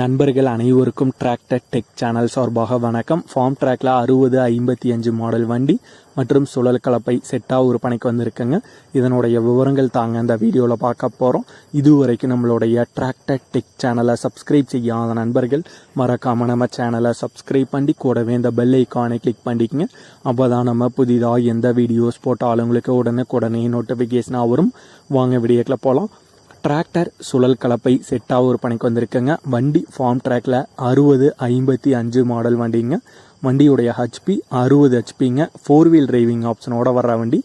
நண்பர்கள் அனைவருக்கும் tractor tech channel சார்பாக வணக்கம். ஃபார்ம் ட்ராக்ல அறுபது ஐம்பத்தி அஞ்சு மாடல் வண்டி மற்றும் சுழல் கலப்பை செட்டாக விற்பனைக்கு வந்திருக்குங்க. இதனுடைய விவரங்கள் தாங்க இந்த வீடியோவில் பார்க்க போகிறோம் இதுவரைக்கும் நம்மளுடைய டிராக்டர் டெக் சேனலை சப்ஸ்கிரைப் செய்யாத நண்பர்கள் மறக்காம நம்ம சேனலை சப்ஸ்கிரைப் பண்ணி கூடவே இந்த பெல் ஐக்கானை கிளிக் பண்ணிக்கங்க. அப்போ தான் நம்ம புதிதாக எந்த வீடியோஸ் போட்டாலும் உங்களுக்கு உடனே நோட்டிஃபிகேஷனாக வரும். வாங்க வீடியோக்கில் போகலாம் டிராக்டர் சுழல் கலப்பை செட்டாக ஒரு பணிக்கு வந்திருக்குங்க. வண்டி ஃபார்ம் ட்ராக்ல அறுபது ஐம்பத்தி அஞ்சு மாடல் வண்டிங்க. வண்டியுடைய ஹெச்பி அறுபது ஹெச்பிங்க ஃபோர் வீல் டிரைவிங் ஆப்ஷனோட வர்ற வண்டி.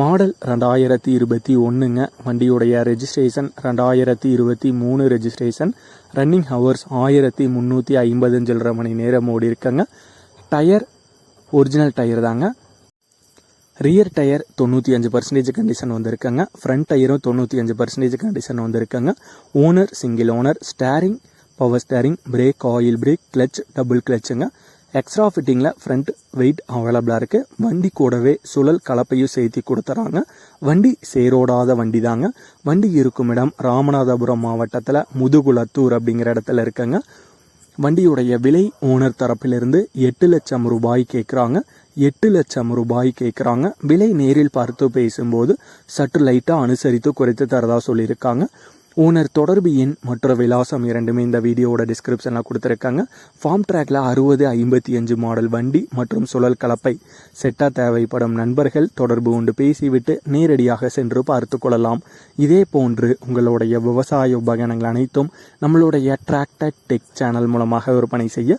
மாடல் ரெண்டாயிரத்தி இருபத்தி ஒன்றுங்க வண்டியுடைய ரெஜிஸ்ட்ரேஷன் ரெண்டாயிரத்தி இருபத்தி மூணு ரெஜிஸ்ட்ரேஷன் ரன்னிங் ஹவர்ஸ் ஆயிரத்தி முந்நூற்றி ஐம்பதுஞ்சல்ற மணி நேரம் ஓடி இருக்குங்க டயர் ஒரிஜினல் டயர் தாங்க. ரியர் டயர் தொண்ணூற்றி அஞ்சு பர்சன்டேஜ் கண்டிஷன் வந்திருக்காங்க. ஃப்ரண்ட் டயரும் தொண்ணூற்றி அஞ்சு பர்சன்டேஜ் கண்டிஷன் வந்திருக்காங்க. Owner single owner steering power steering brake oil brake clutch double கிளச்சுங்க extra ஃபிட்டிங்கில் ஃப்ரண்ட் வெயிட் அவைலபிளாக இருக்குது வண்டி கூடவே சுழல் கலப்பையும் சேர்த்தி கொடுத்துறாங்க. வண்டி சேரோடாத வண்டி தாங்க வண்டி இருக்கும் இடம் ராமநாதபுரம் மாவட்டத்தில் முதுகுளத்தூர் அப்படிங்கிற இடத்துல இருக்குங்க. வண்டியுடைய விலை ஓனர் தரப்பிலிருந்து எட்டு லட்சம் ரூபாய் கேட்குறாங்க எட்டு லட்சம் ரூபாய் கேட்குறாங்க விலை நேரில் பார்த்து பேசும்போது சற்று லைட்டாக அனுசரித்து குறைத்து தரதா சொல்லியிருக்காங்க. ஓனர் தொடர்பு எண் மற்ற விலாசம் இரண்டுமே இந்த வீடியோவோட டிஸ்கிரிப்ஷனில் கொடுத்துருக்காங்க. ஃபார்ம் ட்ராக்ல அறுபது ஐம்பத்தி அஞ்சு மாடல் வண்டி மற்றும் சுழல் கலப்பை. செட்டாக தேவைப்படும் நண்பர்கள் தொடர்பு கொண்டு பேசிவிட்டு நேரடியாக சென்று பார்த்து கொள்ளலாம். இதே போன்று உங்களுடைய விவசாய உபகரணங்கள் அனைத்தும் நம்மளுடைய டிராக்டர் டெக் சேனல் மூலமாக விற்பனை செய்ய